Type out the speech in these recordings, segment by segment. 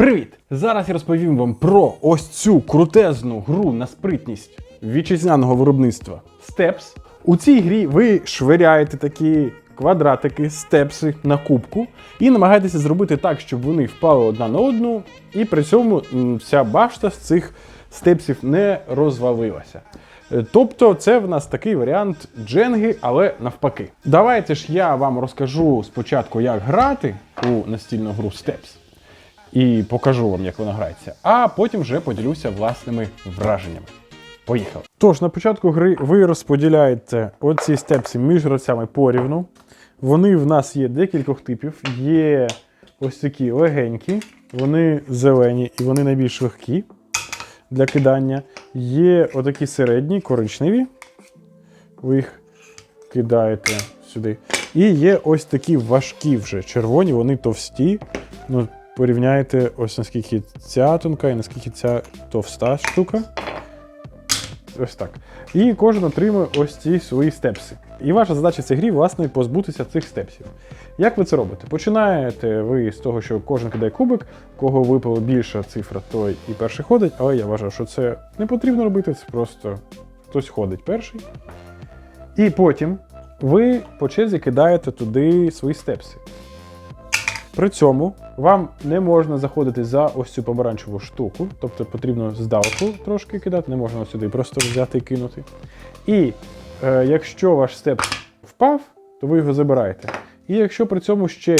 Привіт! Зараз я розповім вам про ось цю крутезну гру на спритність вітчизняного виробництва Steps. У цій грі ви швиряєте такі квадратики, степси на кубку і намагаєтеся зробити так, щоб вони впали одна на одну, і при цьому вся башта з цих степсів не розвалилася. Е, Тобто, це в нас такий варіант дженги, але навпаки. Давайте ж я вам розкажу спочатку, як грати у настільну гру Steps і покажу вам, як вона грається, а потім вже поділюся власними враженнями. Поїхали. Тож, на початку гри ви розподіляєте оці степси між гравцями порівну. Вони в нас є декількох типів. Є ось такі легенькі, вони зелені і вони найбільш легкі для кидання. Є отакі середні, коричневі. Ви їх кидаєте сюди. І є ось такі важкі вже червоні, вони товсті. Ну, порівняєте ось наскільки ця тонка і наскільки ця товста штука. Ось так. І кожен отримує ось ці свої степси. І ваша задача в цій грі, власне, позбутися цих степсів. Як ви це робите? Починаєте ви з того, що кожен кидає кубик, кого випала більша цифра, той і перший ходить, але я вважаю, що це не потрібно робити, це просто хтось ходить перший. І потім ви по черзі кидаєте туди свої степси. При цьому вам не можна заходити за ось цю помаранчеву штуку, тобто потрібно здалеку трошки кидати, не можна сюди просто взяти і кинути. І е, якщо ваш степ впав, то ви його забираєте. І якщо при цьому ще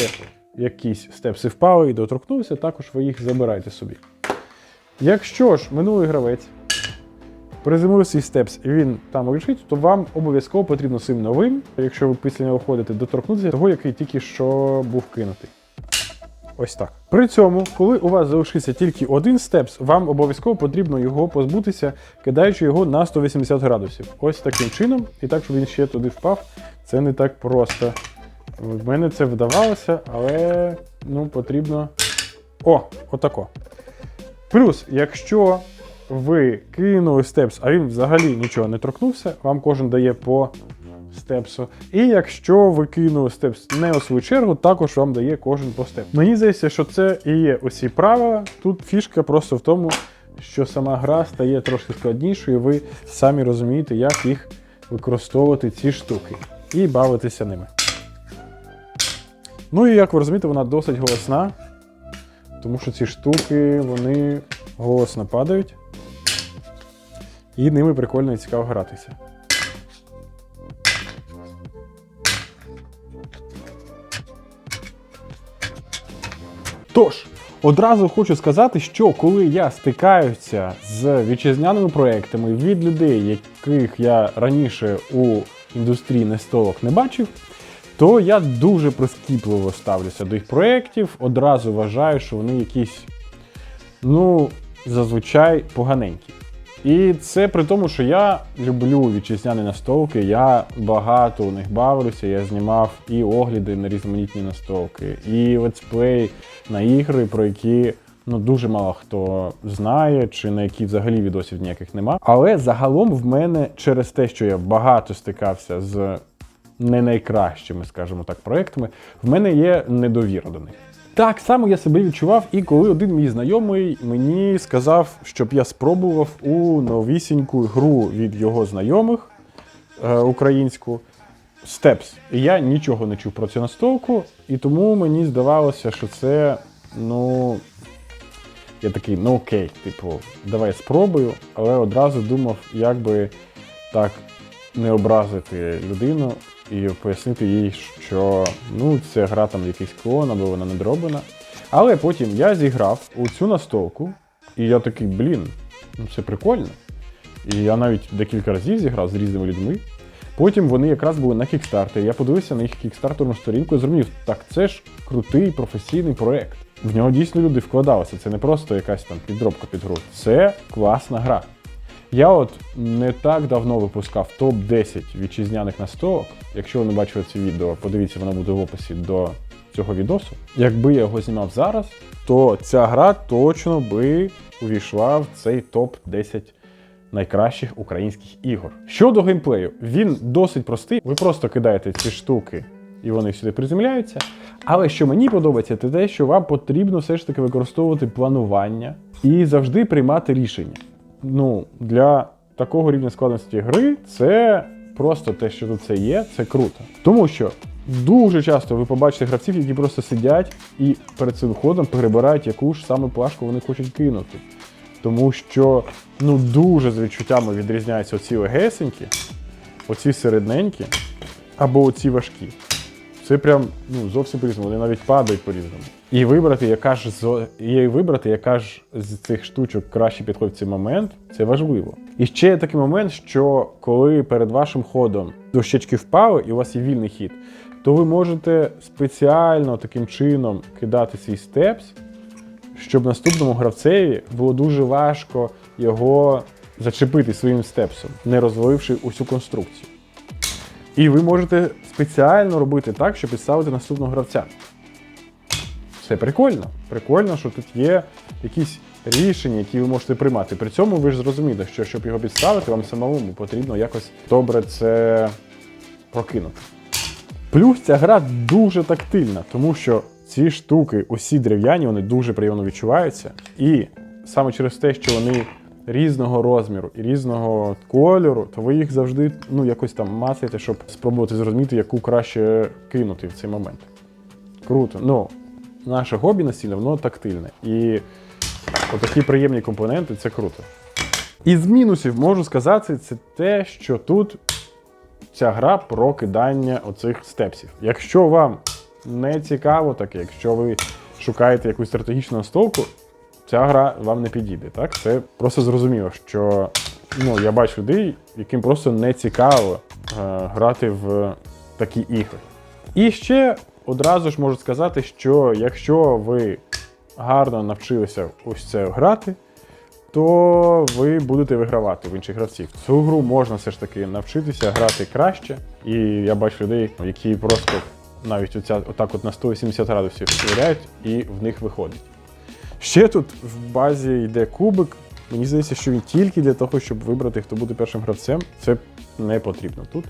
якісь степси впали і доторкнувся, також ви їх забираєте собі. Якщо ж минулий гравець приземлив свій степс і він там лежить, то вам обов'язково потрібно цим новим, якщо ви після нього ходите, доторкнутися того, який тільки що був кинутий. Ось так. При цьому, коли у вас залишиться тільки один степс, вам обов'язково потрібно його позбутися, кидаючи його на 180 градусів. Ось таким чином, і так, щоб він ще туди впав, це не так просто. В мене це вдавалося, але ну, потрібно. О, отако. Плюс, якщо ви кинули степс, а він взагалі нічого не торкнувся, вам кожен дає по степсу. І якщо ви кинули степс не у свою чергу, також вам дає кожен по степсу. Мені здається, що це і є усі правила. Тут фішка просто в тому, що сама гра стає трошки складнішою, і ви самі розумієте, як їх використовувати ці штуки, і бавитися ними. Ну і як ви розумієте, вона досить голосна, тому що ці штуки вони голосно падають. І ними прикольно і цікаво гратися. Тож, одразу хочу сказати, що коли я стикаюся з вітчизняними проектами від людей, яких я раніше у індустрії нестолок не бачив, то я дуже прискіпливо ставлюся до їх проєктів, одразу вважаю, що вони якісь, ну, зазвичай поганенькі. І це при тому, що я люблю вітчизняні настолки, я багато у них бавлюся, я знімав і огляди на різноманітні настолки, і летсплей на ігри, про які ну дуже мало хто знає, чи на які взагалі відосів ніяких нема. Але загалом в мене через те, що я багато стикався з не найкращими, скажімо так, проектами, в мене є недовіра до них. Так само я себе відчував, і коли один мій знайомий мені сказав, щоб я спробував у новісіньку гру від його знайомих е, українську Steps. І я нічого не чув про цю настолку, і тому мені здавалося, що це, ну. Я такий, ну окей, типу, давай спробую, але одразу думав, як би так не образити людину і пояснити їй, що ну, це гра там якийсь клон, або вона не дроблена. Але потім я зіграв у цю настолку, і я такий, блін, ну це прикольно. І я навіть декілька разів зіграв з різними людьми. Потім вони якраз були на кікстартері. Я подивився на їх кікстартерну сторінку і зрозумів, так це ж крутий професійний проект. В нього дійсно люди вкладалися. Це не просто якась там підробка під гру. Це класна гра. Я от не так давно випускав топ-10 вітчизняних настолок. Якщо ви не бачили це відео, подивіться, воно буде в описі до цього відосу. Якби я його знімав зараз, то ця гра точно би увійшла в цей топ-10 найкращих українських ігор. Щодо геймплею, він досить простий. Ви просто кидаєте ці штуки і вони сюди приземляються. Але що мені подобається, це те, що вам потрібно все ж таки використовувати планування і завжди приймати рішення. Ну, для такого рівня складності гри це просто те, що тут це є, це круто. Тому що дуже часто ви побачите гравців, які просто сидять і перед цим ходом перебирають, яку ж саме плашку вони хочуть кинути. Тому що ну дуже з відчуттями відрізняються оці легесенькі, оці середненькі або оці важкі. Це прям ну, зовсім по-різному, вони навіть падають по-різному. І вибрати, яка ж зо- і вибрати, яка ж з цих штучок краще підходить в цей момент, це важливо. І ще є такий момент, що коли перед вашим ходом дощечки впали і у вас є вільний хід, то ви можете спеціально таким чином кидати свій степс, щоб наступному гравцеві було дуже важко його зачепити своїм степсом, не розваливши усю конструкцію. І ви можете спеціально робити так, щоб підставити наступного гравця. Це прикольно. Прикольно, що тут є якісь рішення, які ви можете приймати. При цьому ви ж зрозумієте, що щоб його підставити, вам самому потрібно якось добре це прокинути. Плюс ця гра дуже тактильна, тому що ці штуки, усі дерев'яні, вони дуже приємно відчуваються. І саме через те, що вони різного розміру і різного кольору, то ви їх завжди ну, якось там мацаєте, щоб спробувати зрозуміти, яку краще кинути в цей момент. Круто. Ну, наше хобі настільне, воно тактильне. І отакі приємні компоненти це круто. Із мінусів можу сказати, це те, що тут ця гра про кидання оцих степсів. Якщо вам не цікаво таке, якщо ви шукаєте якусь стратегічну настолку, ця гра вам не підійде. Так? Це просто зрозуміло, що ну, я бачу людей, яким просто не цікаво е, грати в такі ігри. І ще одразу ж можу сказати, що якщо ви гарно навчилися ось це грати, то ви будете вигравати в інших гравців. Цю гру можна все ж таки навчитися грати краще. І я бачу людей, які просто навіть оця, отак от на 180 градусів швиряють і в них виходить. Ще тут в базі йде кубик. Мені здається, що він тільки для того, щоб вибрати, хто буде першим гравцем. Це не потрібно тут.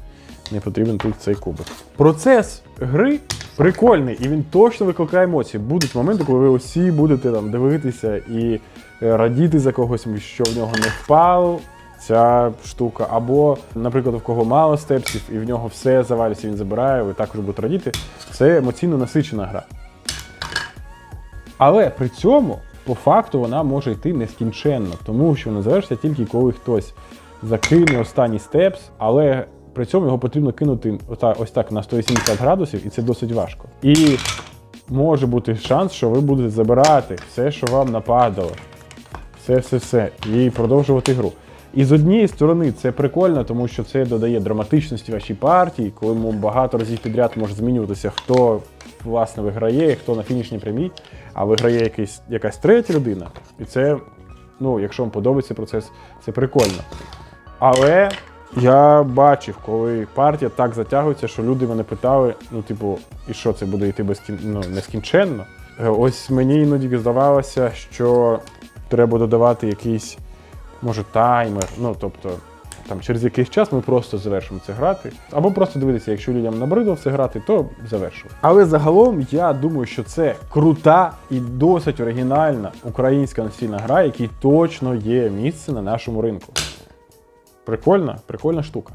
Не потрібен тут цей кубик. Процес гри прикольний, і він точно викликає емоції. Будуть моменти, коли ви усі будете там дивитися і е, радіти за когось, що в нього не впав ця штука. Або, наприклад, в кого мало степсів, і в нього все завалюється, він забирає, ви також будете радіти. Це емоційно насичена гра. Але при цьому, по факту, вона може йти нескінченно, тому що вона завершиться тільки коли хтось закине останній степс, але при цьому його потрібно кинути ось так на 180 градусів, і це досить важко. І може бути шанс, що ви будете забирати все, що вам нападало. Все, все, все. І продовжувати гру. І з однієї сторони це прикольно, тому що це додає драматичності вашій партії, коли багато разів підряд може змінюватися, хто власне виграє, хто на фінішній прямій, а виграє якийсь, якась третя людина. І це, ну, якщо вам подобається процес, це прикольно. Але я бачив, коли партія так затягується, що люди мене питали: ну, типу, і що це буде йти безкін... ну, нескінченно? Е, Ось мені іноді здавалося, що треба додавати якийсь, може, таймер. Ну, тобто, там через якийсь час ми просто завершимо це грати. Або просто дивитися, якщо людям набридло це грати, то завершуємо. Але загалом я думаю, що це крута і досить оригінальна українська настільна гра, якій точно є місце на нашому ринку. Прикольна, прикольна штука.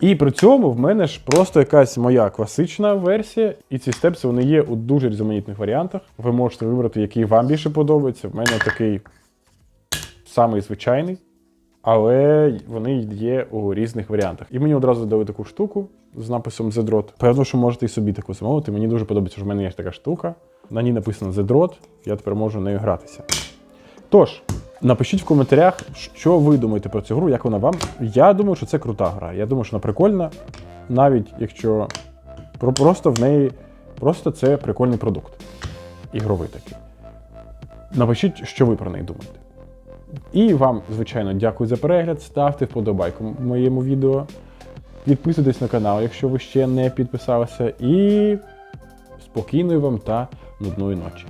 І при цьому в мене ж просто якась моя класична версія, і ці степси вони є у дуже різноманітних варіантах. Ви можете вибрати, який вам більше подобається. В мене такий самий звичайний, але вони є у різних варіантах. І мені одразу дали таку штуку з написом Z-Drot. Певно, що можете і собі таку замовити. Мені дуже подобається, що в мене є така штука. На ній написано Z-Drot, я тепер можу нею гратися. Тож, напишіть в коментарях, що ви думаєте про цю гру, як вона вам. Я думаю, що це крута гра. Я думаю, що вона прикольна, навіть якщо просто в неї просто це прикольний продукт. Ігровий такий. Напишіть, що ви про неї думаєте. І вам, звичайно, дякую за перегляд. Ставте вподобайку моєму відео. Підписуйтесь на канал, якщо ви ще не підписалися. І спокійної вам та нудної ночі.